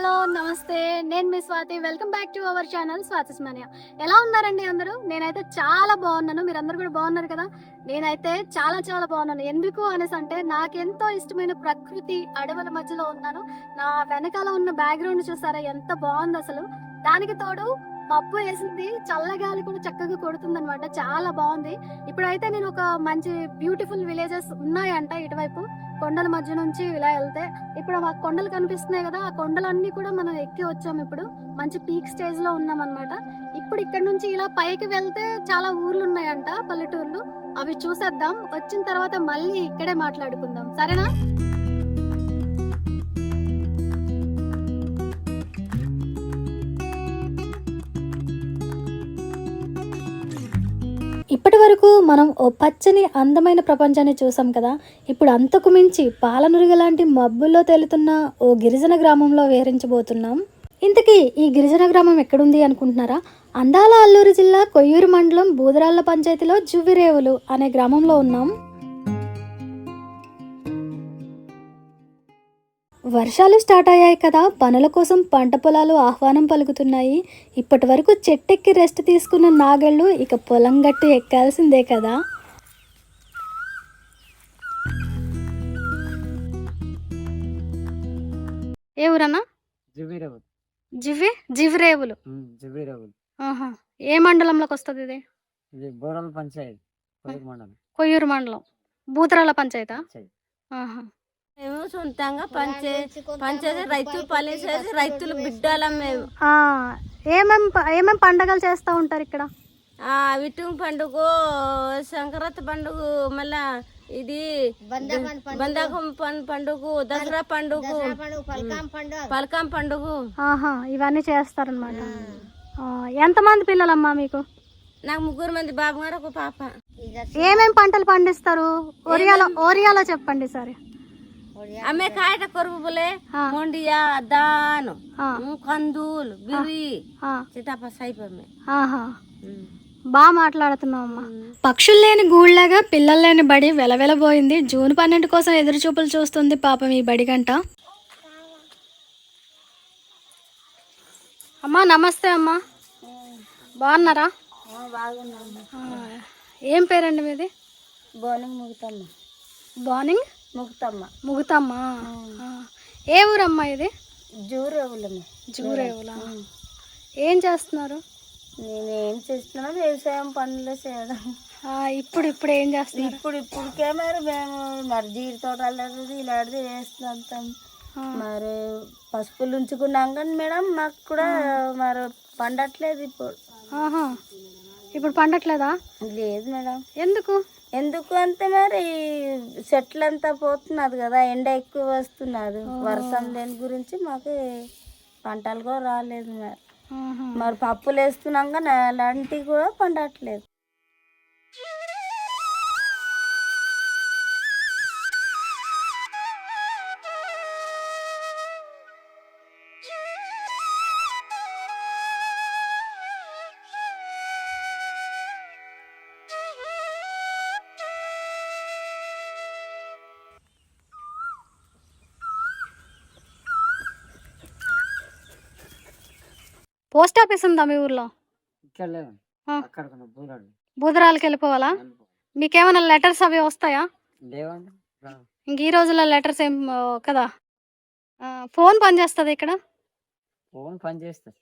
Hello నమస్తే. నేను మీ Swathi. Welcome back to our channel Swathi mania ఎలా ఉన్నారండి అందరూ? నేనైతే చాలా బాగున్నాను. మీరందరూ కూడా బాగున్నారు కదా? నేనైతే చాలా చాలా బాగున్నాను. ఎందుకు అనేసి అంటే నాకెంతో ఇష్టమైన ప్రకృతి అడవుల మధ్యలో ఉన్నాను. నా వెనకాల ఉన్న బ్యాక్గ్రౌండ్ చూసారా? ఎంత బాగుంది అసలు దానికి తోడు మబ్బు వేసింది చల్లగాలి కూడా చక్కగా కొడుతుంది అనమాట చాలా బాగుంది. ఇప్పుడైతే నేను ఒక మంచి బ్యూటిఫుల్ విలేజెస్ ఉన్నాయంట ఇటువైపు. కొండల మధ్య నుంచి ఇలా వెళ్తే. ఇప్పుడు ఆ కొండలు కనిపిస్తున్నాయి కదా ఆ కొండలన్నీ కూడా మనం ఎక్కి వచ్చాం ఇప్పుడు. మంచి పీక్ స్టేజ్లో ఉన్నాం అనమాట ఇప్పుడు ఇక్కడ నుంచి ఇలా పైకి వెళ్తే చాలా ఊర్లు ఉన్నాయంట పల్లెటూర్లు. అవి చూసేద్దాం. వచ్చిన తర్వాత మళ్ళీ ఇక్కడే మాట్లాడుకుందాం. సరేనా? ఇప్పటి వరకు మనం ఓ పచ్చని అందమైన ప్రపంచాన్ని చూసాం కదా. ఇప్పుడు అంతకు మించి పాలనురుగ లాంటి మబ్బుల్లో తేలుతున్న ఓ గిరిజన గ్రామంలో వేరించబోతున్నాం ఇంతకీ ఈ గిరిజన గ్రామం ఎక్కడుంది అనుకుంటున్నారా? అందాల అల్లూరు జిల్లా కొయ్యూరు మండలం బూదరాళ్ళ పంచాయతీలో జువ్విరేవులు అనే గ్రామంలో ఉన్నాం. వర్షాలు స్టార్ట్ అయ్యాయి కదా పనుల కోసం పంట పొలాలు ఆహ్వానం పలుకుతున్నాయి. ఇప్పటి వరకు చెట్టెక్కి రెస్ట్ తీసుకున్న నాగళ్ళు ఇక పొలం గట్టు ఎక్కాల్సిందే కదా. ఏ ఊరన్నా? జివి జివిరేవులు ఏ మండలంలోకి వస్తుంది ఇది? ఇది బోరల్ పంచాయత్ కొయ్యూరు మండలం. బూతరాల పంచాయతా? సొంతంగా పంచే పంచేది రైతులు పని చేసి రైతులు బిడ్డలం మేము. ఆ, ఏమేం ప- ఏమేం పండగలు చేస్తూ ఉంటారు ఇక్కడ? ఆ విటుం పండుగ సంక్రాంతి పండుగ మళ్ళా ఇది బంధకం పండుగ. దసరా పండుగ. పలకం పండుగ. ఆహా ఇవన్నీ చేస్తారనమాట ఎంతమంది పిల్లలమ్మా మీకు? నాకు ముగ్గురు మంది బాబు గారు ఒక పాప. ఏమేం పంటలు పండిస్తారు? ఒరియాలో ఓరియాలో చెప్పండి సరే. ఆమె కాయట కొరుకులే ఆ. మొండియా దాను ఆ, కందులు బిరి సీతాప సైపమే బాగా మాట్లాడుతున్నావు అమ్మా పక్షులు లేని గూళ్ళగా పిల్లలు లేని బడి వెలవెలబోయింది జూన్ పన్నెండు కోసం ఎదురు చూపులు చూస్తుంది పాపం ఈ బడి గంట. అమ్మా నమస్తే అమ్మా. బాగున్నారా? ఏం పేరండి మీది? బోనం ముగుతమ్మ. బార్నింగ్ ముగుతమ్మ. ముగుతమ్మా. ఏ ఊరమ్మా ఇది? జూరేవులమ్మ. జూరేవులా? ఏం చేస్తున్నారు? నేనేం చేస్తున్నా వ్యవసాయం పనులు చేయడం. ఇప్పుడు ఇప్పుడు ఏం చేస్తున్నారు? ఇప్పుడు ఇప్పుడుకే మరి మేము మరి జీడి తోటలు ఇలాంటిది వేస్తున్నాం. మరి పసుపులు ఉంచుకున్నాం కానీ మేడం మాకు కూడా మరి పండట్లేదు ఇప్పుడు. ఇప్పుడు పండట్లేదా? లేదు మేడం. ఎందుకు? ఎందుకు అంటే మరి చెట్లు అంతా పోతున్నది కదా ఎండ ఎక్కువ వస్తున్నది. వర్షం లేని గురించి మాకు పంటలు కూడా రాలేదు మరి. మరి పప్పులు వేస్తున్నాం కానీ అలాంటివి కూడా పండట్లేదు. పోస్ట్ ఆఫీస్ ఉందా మీ ఊర్లో? ఇక్కడ ఆ. అక్కడ బూదరాలకి వెళ్ళిపోవాలా? మీకేమైనా లెటర్స్ అవి వస్తాయా? లేవండి. రావు. ఇంక ఈ రోజుల్లో లెటర్స్ ఏం ఆ, కదా. ఆ, ఫోన్ పనిచేస్తుంది ఇక్కడ? ఫోన్ పని చేస్తారు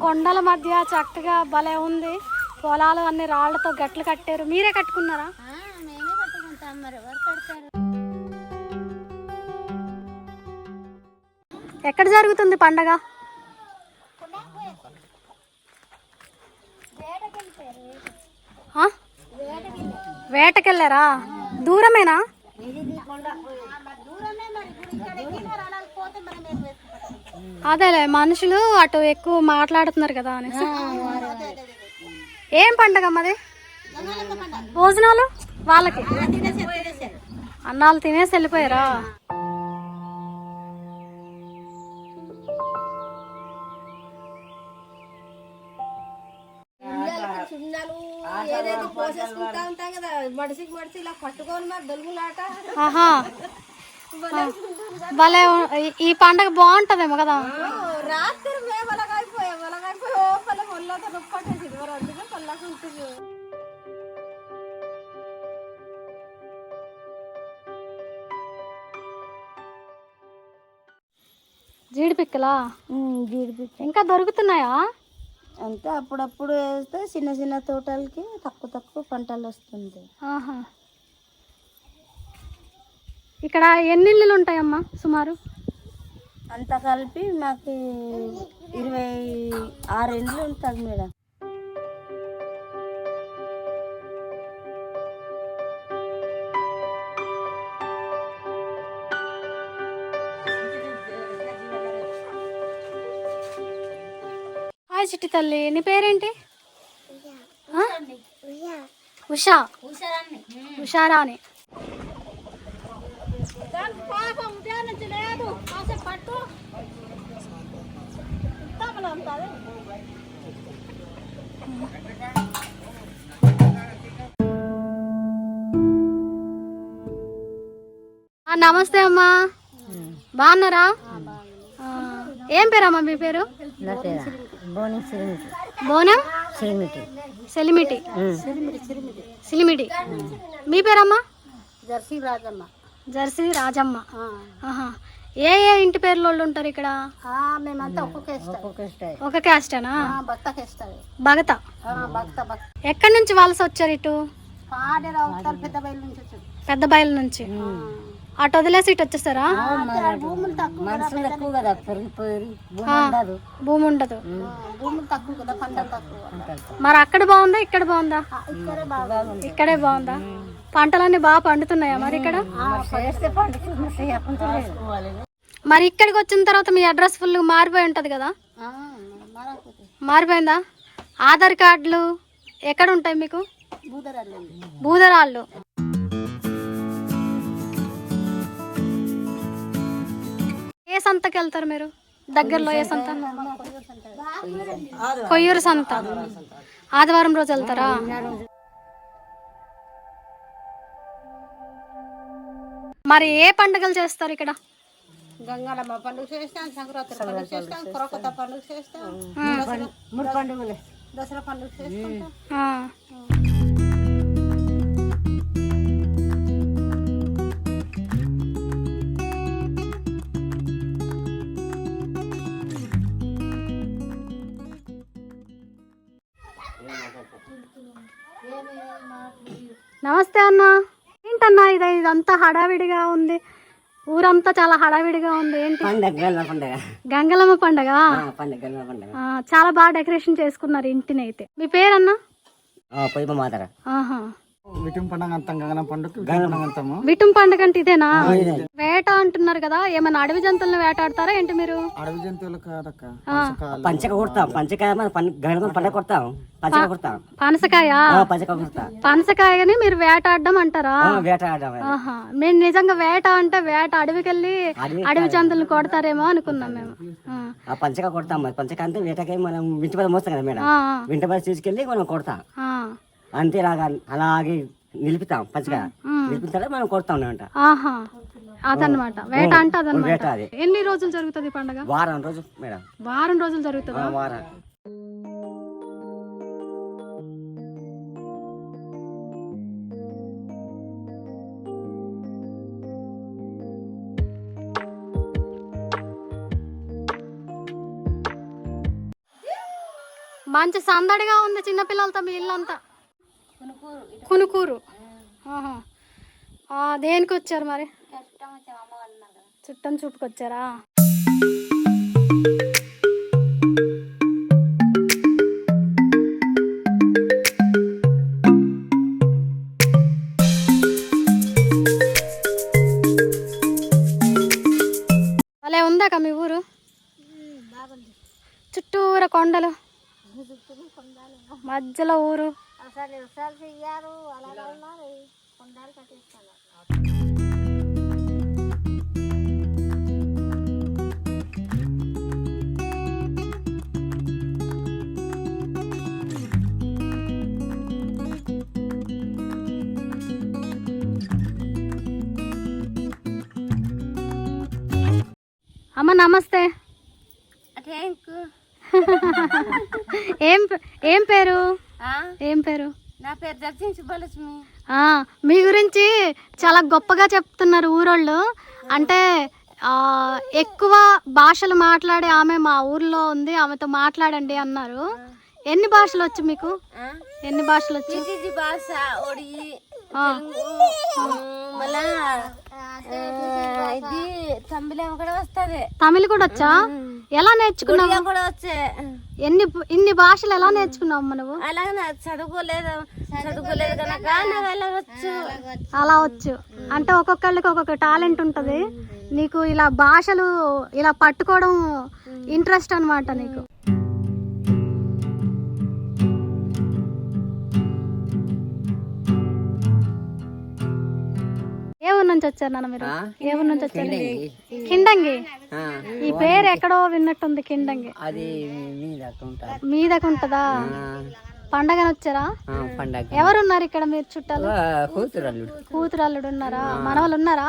కొండల మధ్య చక్కగా భలే ఉంది. పొలాలు అన్ని రాళ్ళతో గట్లు కట్టారు. మీరే కట్టుకున్నారా? ఎక్కడ జరుగుతుంది పండగ? వేటకెళ్ళారా? దూరమేనా? అదేలే మనుషులు అటు ఎక్కువ మాట్లాడుతున్నారు కదా అనేసి. ఏం పండగ అమ్మది భోజనాలు? వాళ్ళకి? అన్నాలు తినేసి వెళ్ళిపోయారా? మడిసికి మడిసి ఇలా పట్టుకొని మరి దొలుగులాట ఆహా భలే ఈ- పండగ బాగుంటదేమో కదా రాత్రి మేము అలాగైపోయాం అలాగైపోయి ఓ పల్ల పొల్లతో నొప్పి పట్టేసింది మరి అందుకే పల్లకి ఉంటుంది జీడిపిక్కలా జీడిపిచ్చి ఇంకా దొరుకుతున్నాయా? అంటే అప్పుడప్పుడు వేస్తే చిన్న చిన్న తోటలకి తక్కువ తక్కువ పంటలు వస్తుంది ఆహా. ఇక్కడ ఎన్ని ఇల్లులు ఉంటాయమ్మా సుమారు? అంతా కలిపి మాకు ఇరవై ఆరు ఇండ్లు ఉంటుంది మేడం. చిట్టి తల్లి నీ పేరేంటి? ఉషా. ఉషారాణి. ఆ, నమస్తే అమ్మా. బాగున్నారా? ఆ, ఏం పేరమ్మా మీ పేరు? బోనం సెలిమిటి. సిలిమిటి. మీ పేరమ్మా? జర్సీ రాజమ్మ. జర్సీ రాజమ్మ. ఆహా. ఏ ఏ ఇంటి పేర్లు వాళ్ళు ఉంటారు ఇక్కడ? మేమంతా ఒక క్యాస్టేనా? భగత. ఎక్కడి నుంచి వలస వచ్చారు ఇటు పెద్ద బయలు నుంచి అటు వదిలేసి ఇటు తక్కువ కదా పెరిగిపోయి ఆ, భూమి ఉండదు. భూములు తక్కువ కదా పంటలు తక్కువ. మరి అక్కడ బాగుందా ఇక్కడ బాగుందా? ఇక్కడే బాగుంది. పంటలన్నీ బాగా పండుతున్నాయా మరి ఇక్కడ? మరి ఇక్కడికి వచ్చిన తర్వాత మీ అడ్రస్ ఫుల్ మారిపోయి ఉంటది కదా? మారిపోయిందా? ఆధార్ కార్డులు ఎక్కడ ఉంటాయి మీకు? భూదరాళ్ళు ఏ సంతకి వెళ్తారు మీరు? దగ్గరలో ఏ సంత? కొయ్యూరు సంత. ఆదివారం రోజు వెళ్తారా? మరి ఏ పండుగలు చేస్తారు ఇక్కడ? గంగాలమ్మ పండుగ చేస్తాం సంక్రాంతి పండుగ చేస్తాం కొరకొత్త పండుగ చేస్తాం మూడు పండుగలు దసరా పండుగ చేసుకుంటాం నమస్తే అన్న. ఏంటన్నా ఇది? ఇదంతా హడావిడిగా ఉంది. ఊరంతా చాలా హడావిడిగా ఉంది. ఏంటి? పండగ గంగలమ్మ పండగ. చాలా బాగా డెకరేషన్ చేసుకున్నారు ఇంటిని అయితే. మీ పేరన్నా? ఆహా. విటిం పండుగ అంతాం గగనం పండుగ విటిం పండుగ అంతాము విటుం పండుగ అంటే ఇదేనా? వేట అంటున్నారు కదా ఏమైనా అడవి జంతువులను వేటాడతారా ఏంటి మీరు? అడవి జంతువులు కాదక్క పంచక కొడతాం పంచకాయ పండగ కొడతాం పంచక కొడతాం. పనసకాయ? ఆ, పంచక కొడతాం. పనసకాయని మీరు వేటాడడం అంటారా? మేము నిజంగా వేట అంటే వేట అడవికి వెళ్ళి అడవి జంతువులను కొడతారేమో అనుకున్నాం మేము. పంచక కొడతాం మరి. పంచక అంటే వేటకై మనం వింటి పద మోస్తాం కదా మేడం. వింట పద తీసుకెళ్ళి మనం కొడతాం. ఆ, అంతే ఇలాగా అలాగే నిలిపితాం ఉమ్. నిలిపిన తర్వాత మనం కొడతాం అనమాట ఆహా. అదనమాట వేట అంటే అదనమాట అది. ఎన్ని రోజులు జరుగుతుంది పండగ? వారం రోజు మేడం. వారం రోజులు జరుగుతుందా? వారం. మంచి సందడిగా ఉంది చిన్నపిల్లలతో మీ ఇల్లంతా. కునుకూరు. దేనికి వచ్చారు మరి? చుట్టం చూపుకొచ్చారా? అలా ఉందాక మీ ఊరు? చుట్టూర కొండలు. మధ్యలో ఊరు? అసలు ఉన్నారు కట్టిస్తున్నారు. అమ్మ నమస్తే. థ్యాంక్ ఏం ఏం పేరు? ఏం పేరు? నా పేరు దర్శించి సుబ్బలక్ష్మి మీ గురించి చాలా గొప్పగా చెప్తున్నారు ఊరోళ్ళు. అంటే ఎక్కువ భాషలు మాట్లాడే ఆమె మా ఊర్లో ఉంది ఆమెతో మాట్లాడండి అన్నారు. ఎన్ని భాషలు వచ్చు మీకు? ఎన్ని భాషలు వచ్చు? భాష ఒడియి ఆ, మళ్ళా ఇది తమిళం కూడా వస్తుంది. తమిళ్ కూడా వచ్చా? ఎలా నేర్చుకున్నావు? కూడా వచ్చే. ఎన్ని ఇన్ని భాషలు ఎలా నేర్చుకున్నావు అమ్మ నువ్వు? నాకు చదువుకోలేదు. చదువుకోలేదు కనుక నాకు అలా వచ్చు అలా వచ్చు. అంటే ఒక్కొక్కళ్ళకి ఒక్కొక్క టాలెంట్ ఉంటుంది. నీకు ఇలా భాషలు ఇలా పట్టుకోవడం ఇంట్రెస్ట్ అన్నమాట నీకు. ఊరు నుంచి వచ్చారు నాన్న మీరు? ఏ ఊరు నుంచి వచ్చారు? కిండంగి. ఈ పేరు ఎక్కడో విన్నట్టుంది కిండంగి. అది మీద ఉంటారు మీదకు ఉంటదా? పండగని వచ్చారా పండగ. ఎవరున్నారు ఇక్కడ మీరు చుట్టాలు? కూతురు అల్లుడు కూతురు అల్లుడు ఉన్నారా మనవాళ్ళు ఉన్నారా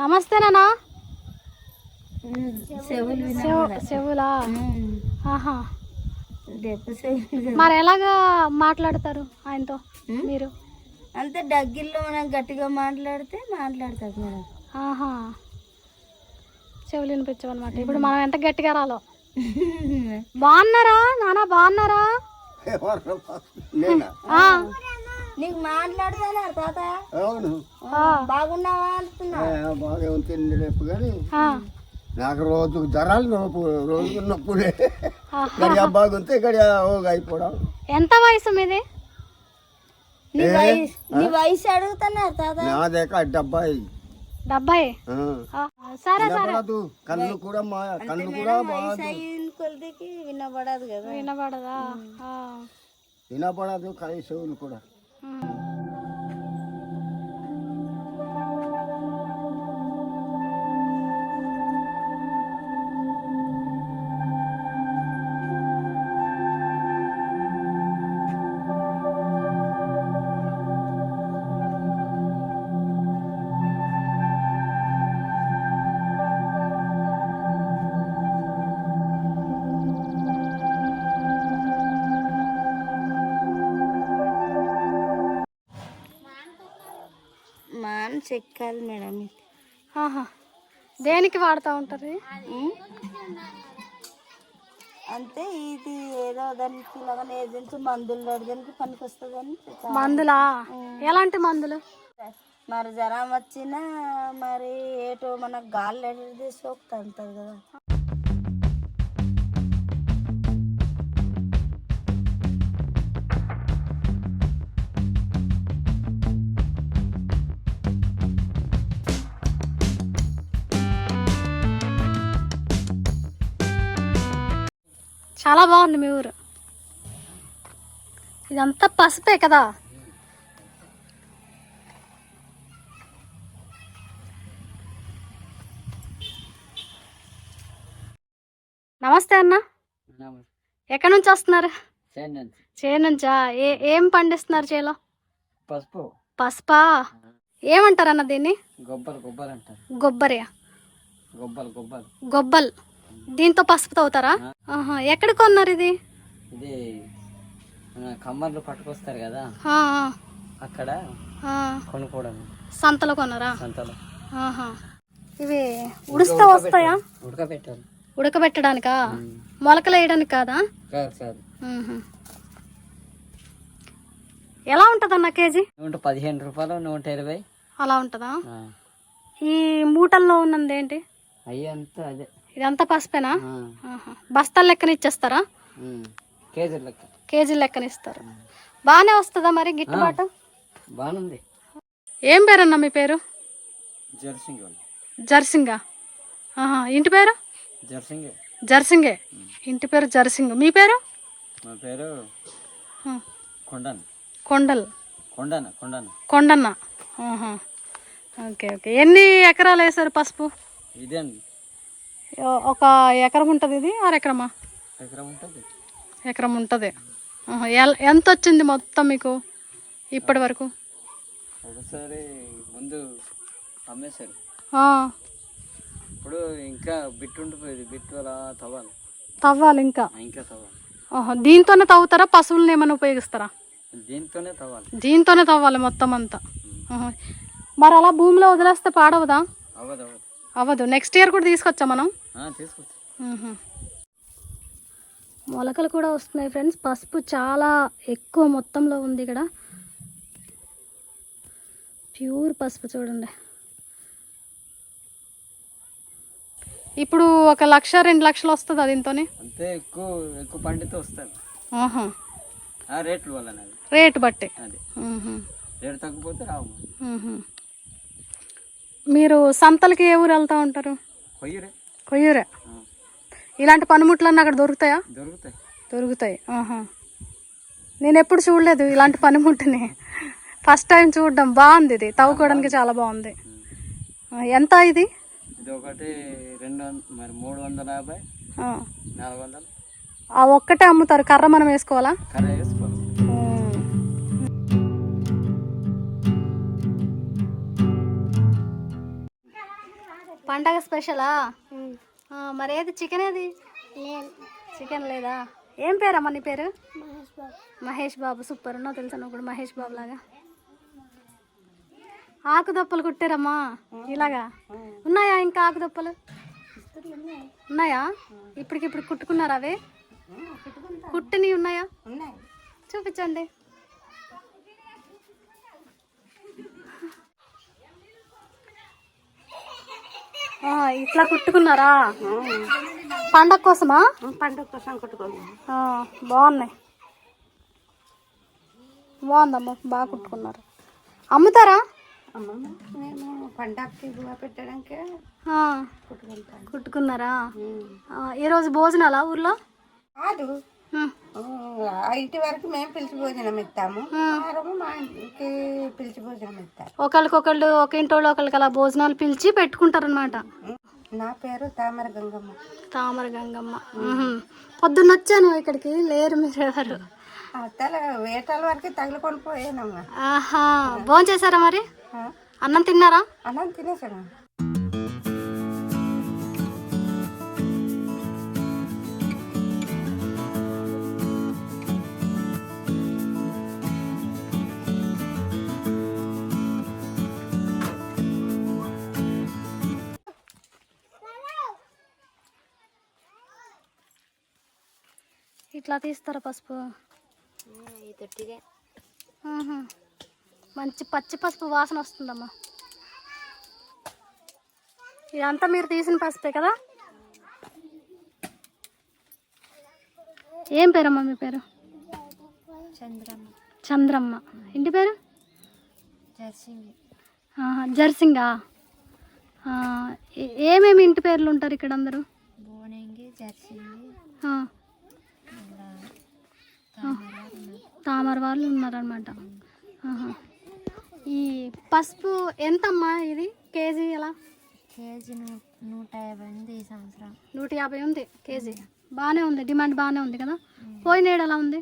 నమస్తే నానా చెవులు చెవు- చెవులా? ఆహా. మరి ఎలాగా మాట్లాడతారు ఆయనతో మీరు? అంతే డగ్గిల్లో మనం గట్టిగా మాట్లాడితే మాట్లాడతారు మేడం. ఆహా. చెవులు వినిపించమన్నమాట ఇప్పుడు మనం ఎంత గట్టిగా రాలో? బాగున్నారా? నానా బాగున్నారా? ఆ, నీకు మాట్లాడతానే తాత. అవును. ఆ, బాగున్నావా అంటున్నా. బాగా ఉంటుంది రేపు కానీ ఆ, నాకు రోజు జ్వరాలు నొప్పు రోజు నొప్పులే. గడియ బాగుంటే గడియ అయిపోవడం. ఎంత వయసు మీది? నీ వయసు నీ వయసు అడుగుతున్నారు తాత. నాదేక డెబ్బై డెబ్బై సరే సరే వినపడదు కళ్ళు కూడా మా కళ్ళు కూడా కొలిదికి వినబడదు కదా. వినబడదా కళ్ళు చెవులు కూడా. చెక్కాలి మేడం. ఆహా. దేనికి వాడుతూ ఉంటారు ఉమ్. అంతే ఇది ఏదో దానికి ఇలాగ ఏజెన్సీ మందులు దానికి పనికి వస్తుందని మందులా? ఎలాంటి మందులు? మరి జ్వరం వచ్చినా మరి ఏటో మనకు గాలి ఎడిది సోకుతా ఉంటుంది కదా. చాలా బాగుంది మీ ఊరు. ఇదంతా పసుపే కదా? నమస్తే అన్న. ఎక్కడి నుంచి వస్తున్నారు? చేను నుంచా. ఏ ఏం పండిస్తున్నారు చేలో? పసుపు. పసుపా? ఏమంటారు అన్న దీన్ని? గొబ్బలు గొబ్బలు అంటారు. గొబ్బరియా? గొబ్బలు గొబ్బలు. గొబ్బల్. దీంతో పసుపు తవ్వుతారా? ఆహా ఎక్కడ కొన్నారు ఇది? ఇది మన కమ్మర్లు పట్టుకొస్తారు కదా. ఆ, ఆ, అక్కడ ఆ. కొనుక్కోవడం. సంతలో కొన్నారా? సంతలో. ఆహా. ఇవి ఉడిస్తే వస్తాయా? ఉడకబెట్టాలి ఉడకబెట్టడానికా? మొలకలు వేయడానికి కాదా కాదు. కాదు మ్మ్హ. ఎలా ఉంటుంది అన్న కేజీ? నూట పదిహేను రూపాయలు నూట ఇరవై. అలా ఉంటుందా? ఈ మూటల్లో ఉన్నది ఏంటి అయ్యంతా అదే. ఇదంతా పసుపేనా. బస్తాల లెక్కన ఇచ్చేస్తారా. కేజీ లెక్క. కేజీ లెక్కన ఇస్తారు. బాగానే వస్తుందా మరి గిట్టుబాటు? బాగుంది. ఏం పేరన్నా మీ పేరు? జర్సింగ్. ఇంటి పేరు? జర్సింగ్. జర్సింగే. ఇంటి పేరు జర్సింగ్. మీ పేరు? మా పేరు. కొండన కొండలు. కొండన కొండన కొండన్న. ఆహా. Okay okay. ఎన్ని ఎకరాలు వేసారు పసుపు? ఇదే అండి. ఒక ఎకరం ఉంటుంది ఇది? ఆరు ఎకరమా? ఎకరం ఉంటుంది. ఎకరం ఉంటుంది. ఎంత వచ్చింది మొత్తం మీకు ఇప్పటి వరకు? ఒకసారి ముందు అమ్మేశారు. ఆ, ఇప్పుడు ఇంకా బిట్టు ఉండిపోయేది. బిట్టు అలా తవ్వాలి. తవ్వాలి ఇంకా? ఇంకా తవ్వాలి. ఆహా. దీంతోనే తవ్వుతారా? పశువులను ఏమైనా ఉపయోగిస్తారా? దీంతోనే తవ్వాలి. దీంతోనే తవ్వాలి మొత్తం అంతా. మరి అలా భూమిలో వదిలేస్తే పాడవదా? అవ్వదు అవ్వదు. అవ్వదు. నెక్స్ట్ ఇయర్ కూడా తీసుకొచ్చా మనం. మొలకలు కూడా వస్తున్నాయి ఫ్రెండ్స్. పసుపు చాలా ఎక్కువ మొత్తంలో ఉంది ఇక్కడ. ప్యూర్ పసుపు చూడండి. ఇప్పుడు ఒక లక్ష రెండు లక్షలు వస్తుందా దీంతోనే? అంతే ఎక్కువ ఎక్కువ పండితే వస్తుంది ఆహా. ఆ రేట్లు వల్ల అది. రేటు బట్టి. అది. మ్మ్. రేటు తగ్గిపోతే రావు మ్మ్. మీరు సంతలకి ఏ ఊరు వెళ్తూ ఉంటారు? కొయ్యరే. కొయ్యూరే. ఇలాంటి పనిముట్లన్నీ అక్కడ దొరుకుతాయా? దొరుకుతాయి. దొరుకుతాయి. ఆహా. నేను ఎప్పుడు చూడలేదు ఇలాంటి పనిముట్టుని ఫస్ట్ టైం చూడడం. బాగుంది ఇది. తవ్వుకోవడానికి చాలా బాగుంది. ఎంత ఇది? ఇది ఒకటి రెండు మరి మూడు వందల యాభై ఆ, నాలుగు వందలు. ఆ ఒక్కటే అమ్ముతారు. కర్ర మనం వేసుకోవాలా? కర్ర పండగ స్పెషలా? మరి ఏది చికెన్ ఏది? చికెన్ లేదా? ఏం పేరమ్మా నీ పేరు? మహేష్ బాబు. సూపర్. ఉన్నావు తెలుసా నువ్వు కూడా మహేష్ బాబు లాగా? ఆకుదప్పలు కుట్టారమ్మా ఇలాగా? ఉన్నాయా ఇంకా ఆకుదప్పలు? ఉన్నాయా? ఇప్పటికిప్పుడు కుట్టుకున్నారా అవి? కుట్టినవి ఉన్నాయా. చూపించండి. ఇట్లా కుట్టుకున్నారా? పండగ కోసమా? పండుగ కోసం కొట్టుకోండి ఆ, బాగున్నాయి. బాగుందమ్మా బాగా కుట్టుకున్నారు. అమ్ముతారా? మేము పండగకి పెట్టడానికి కుట్టుకున్నారా? ఈరోజు భోజనాలా ఊర్లో? కాదు. ఇంటి వరకు మేము పిలిచి భోజనం ఇస్తాము. వారము మా ఇంటికి పిలిచి భోజనం ఇస్తారు. ఒకళ్ళకొకళ్ళు ఒక ఇంటోళ్ళు ఒకళ్ళకి అలా భోజనాలు పిలిచి పెట్టుకుంటారనమాట నా పేరు తామర గంగమ్మ. తామర గంగమ్మ. పొద్దున్న వచ్చాను ఇక్కడికి లేరు మీరు ఎవరు తల వేటాల వరకు తగులుకొని పోయానమ్మా. ఆహా భోజనం చేశారా మరి అన్నం తిన్నారా? అన్నం తినేసాను. ఇట్లా తీస్తారా పసుపు. మంచి పచ్చి పసుపు వాసన వస్తుందమ్మా. ఇదంతా మీరు తీసిన పసుపే కదా? ఏం పేరమ్మా మీ పేరు? చంద్రమ్మ. చంద్రమ్మ. ఇంటి పేరు? జర్సింగి. ఏమేమి ఇంటి పేర్లు ఉంటారు ఇక్కడ అందరూ? జర్సింగి. ఆ. తామర వాళ్ళు ఉన్నారనమాట ఈ పసుపు ఎంతమ్మా ఇది? కేజీ ఎలా? కేజీ నూట యాభై ఉంది ఈ సంవత్సరం. నూట యాభై ఉంది కేజీ. బాగానే ఉంది డిమాండ్ బాగానే ఉంది కదా? పోయిన ఏడు ఎలా ఉంది?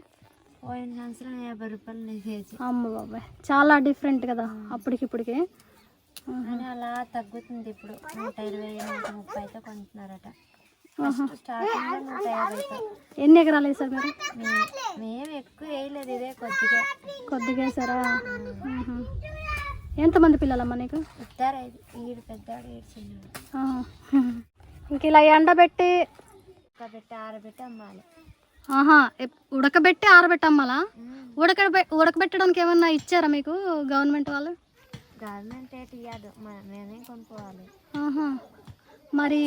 పోయిన సంవత్సరం యాభై రూపాయలు కేజీ. అమ్మ బాబాయ్ చాలా డిఫరెంట్ కదా అప్పటికి ఇప్పటికి అలా తగ్గుతుంది ఇప్పుడు. నూట ఇరవై నూట ముప్పై అయితే కొంటున్నారట. ఎన్ని ఎకరాలు వేసారు మీరు? మేము ఎక్కువ వేయలేదు ఇదే కొద్దిగా. కొద్దిగా వేసారా. ఎంతమంది పిల్లలమ్మా నీకు? ఇద్దరు ఈడు ఈడు. ఇంక ఇలా ఎండబెట్టి పెట్టి ఆరబెట్టి అమ్మాలి. ఆహా ఉడకబెట్టి ఆరబెట్టి అమ్మాలా? ఉడకబె ఉడకబెట్టడానికి ఏమన్నా ఇచ్చారా మీకు గవర్నమెంట్ వాళ్ళు? గవర్నమెంట్ రేట్ ఇవ్వదు మ- మేమే కొనుక్కోవాలి. ఆహా. మరి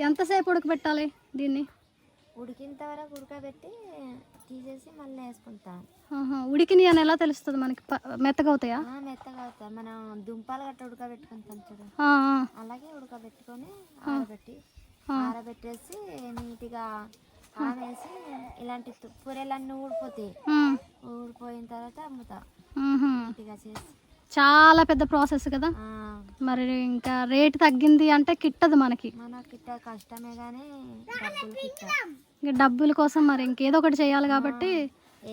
ఎంతసేపు ఉడకబెట్టాలి దీన్ని? ఉడికినంత వరకు ఉడకబెట్టి తీసేసి మళ్ళీ వేసుకుంటాం. ఆహా ఉడికిని అని ఎలా తెలుస్తుంది మనకి? మెత్తగా అవుతాయా మెత్తగా అవుతాయి మనం దుంపలు గట్ట ఉడకబెట్టుకుంటాం చూడు. అలాగే ఉడకబెట్టుకొని ఆరబెట్టి ఆరబెట్టేసి నీట్గా ఆమేసి ఇలాంటి తుప్పురెలన్నీ ఊడిపోతాయి. ఊడిపోయిన తర్వాత అమ్ముతా. గట్టిగా చేసి. చాలా పెద్ద ప్రాసెస్ కదా. మరి ఇంకా రేట్ తగ్గింది అంటే కిట్టదు మనకి. కష్టమే కానీ డబ్బుల కోసం మరి ఇంకేదో ఒకటి చేయాలి కాబట్టి.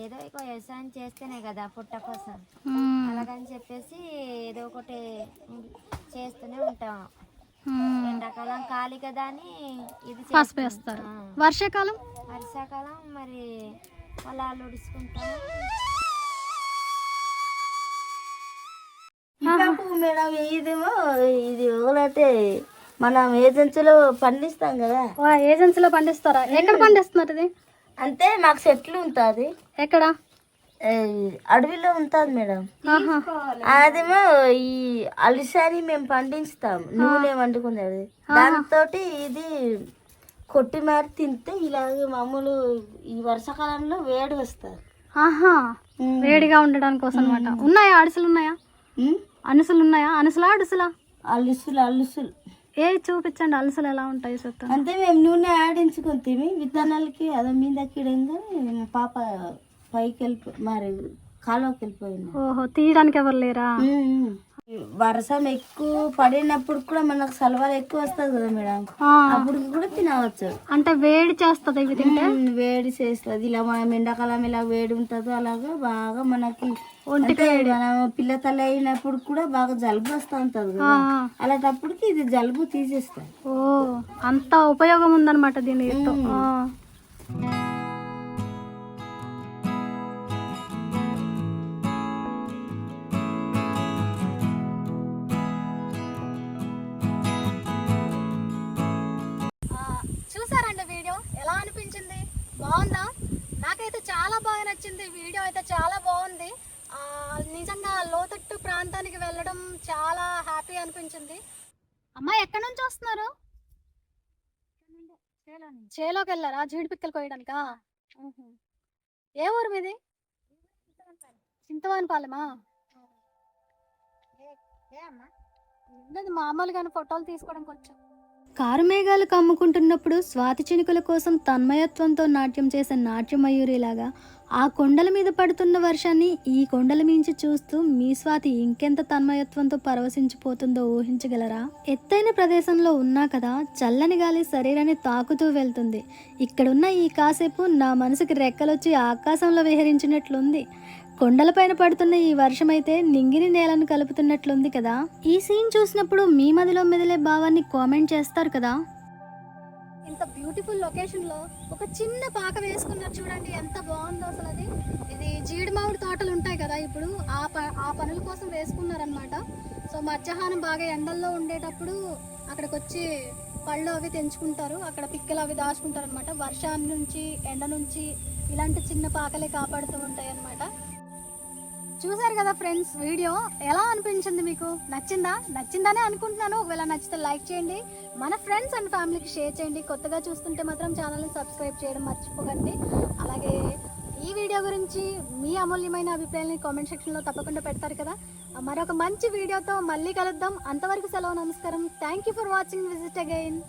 ఏదో ఇక వ్యవసాయం చేస్తేనే కదా పుట్ట కోసం. అలాగని చెప్పేసి ఏదో ఒకటి చేస్తూనే ఉంటాం. ఎండాకాలం ఖాళీ కదా అని ఇది పసుపు. వేస్తారు. వర్షాకాలం? వర్షాకాలం మరి పొలాలు ఉడుచుకుంటాం మేడం ఇదేమో ఇది ఒకలంటే మనం ఏజెన్సీలో పండిస్తాం కదా. ఏజెన్సీలో పండిస్తారా? ఎక్కడ పండిస్తున్నారు ఇది? అంటే మాకు చెట్లు ఉంటుంది. ఎక్కడ? అడవిలో ఉంటుంది మేడం. ఆహా. అదేమో ఈ అలిసాని మేము పండిస్తాం. నూనె వండుకునేది. దాంతో ఇది కొట్టి మారి తింటే ఇలాగే మామూలు ఈ వర్షాకాలంలో వేడి వస్తారు ఆహా. వేడిగా ఉండడానికి కోసం అనమాట ఉన్నాయా? అడుసులు ఉన్నాయా? అనుసులు ఉన్నాయా అనుసులా అడుసులా? అలుసులు అలుసులు. ఏ చూపించండి అలుసులు ఎలా ఉంటాయి చెప్తాను అంటే మేము నూనె ఆడించుకుంటే విత్తనాలకి అదే మీద కిడంగానే మా పాప పైకి వెళ్ళిపో మరి కాలువకి వెళ్ళిపోయింది. ఓహో తీయడానికి ఎవరు లేరా. వర్షం ఎక్కువ పడినప్పుడు కూడా మనకు సలవాలు ఎక్కువ వస్తుంది కదా మేడం. అప్పుడు కూడా తినవచ్చు. అంటే వేడి చేస్తుంది ఇవి తింటే? వేడి చేస్తుంది. ఇలా మనం ఎండాకాలం ఇలా వేడి ఉంటుందో అలాగా బాగా మనకి మనం పిల్ల తల్లి అయినప్పుడు కూడా బాగా జలుబు వస్తూ ఉంటది కదా. అలాంటప్పటికి ఇది జలుబు తీసేస్తుంది. ఓ అంత ఉపయోగం ఉందన్నమాట దీనితో నచ్చింది వీడియో అయితే చాలా బాగుంది. నిజంగా లోతట్టు ప్రాంతానికి వెళ్ళడం చాలా హ్యాపీ అనిపించింది. అమ్మా ఎక్కడి నుంచి వస్తున్నారు? చేలోకి వెళ్ళారా? జీడి పిక్కలు కోయడానికా. ఏ ఊరు మీది? చింతవానిపాలెమా? లేదు మామూలుగానే ఫోటోలు తీసుకోవడానికి వచ్చాం కారుమేఘాలు కమ్ముకుంటున్నప్పుడు స్వాతి చినుకుల కోసం తన్మయత్వంతో నాట్యం చేసే నాట్యమయూరిలాగా ఆ కొండల మీద పడుతున్న వర్షాన్ని ఈ కొండల మించి చూస్తూ మీ స్వాతి ఇంకెంత తన్మయత్వంతో పరవశించిపోతుందో ఊహించగలరా? ఎత్తైన ప్రదేశంలో ఉన్నా కదా చల్లని గాలి శరీరాన్ని తాకుతూ వెళ్తుంది. ఇక్కడున్న ఈ కాసేపు నా మనసుకి రెక్కలొచ్చి ఆకాశంలో విహరించినట్లుంది. కొండలపైన పడుతున్న ఈ వర్షం అయితే నింగిని నేలను కలుపుతున్నట్లుంది కదా. ఈ సీన్ చూసినప్పుడు మీ మదిలో మెదిలే భావాన్ని కామెంట్ చేస్తారు కదా. ఇంత బ్యూటిఫుల్ లొకేషన్లో ఒక చిన్న పాక వేసుకున్నారు చూడండి ఎంత బాగుందో అసలు అది. ఇది జీడిమామిడి తోటలు ఉంటాయి కదా ఇప్పుడు ఆ ప ఆ పనుల కోసం వేసుకున్నారనమాట సో మధ్యాహ్నం బాగా ఎండల్లో ఉండేటప్పుడు అక్కడికి వచ్చి పళ్ళు అవి తెంచుకుంటారు అక్కడ పిక్కలు అవి దాచుకుంటారు అనమాట వర్షాన్ని నుంచి ఎండ నుంచి ఇలాంటి చిన్న పాకలే కాపాడుతూ ఉంటాయి అనమాట చూసారు కదా ఫ్రెండ్స్ వీడియో? ఎలా అనిపించింది మీకు? నచ్చిందా? నచ్చిందనే అనుకుంటున్నాను. ఒకవేళ నచ్చితే లైక్ చేయండి. మన ఫ్రెండ్స్ అండ్ ఫ్యామిలీకి షేర్ చేయండి. కొత్తగా చూస్తుంటే మాత్రం ఛానల్ని సబ్స్క్రైబ్ చేయడం మర్చిపోకండి. అలాగే ఈ వీడియో గురించి మీ అమూల్యమైన అభిప్రాయాన్ని కామెంట్ సెక్షన్లో తప్పకుండా పెడతారు కదా. మరొక మంచి వీడియోతో మళ్ళీ కలుద్దాం. అంతవరకు సెలవు నమస్కారం. Thank you for watching visit again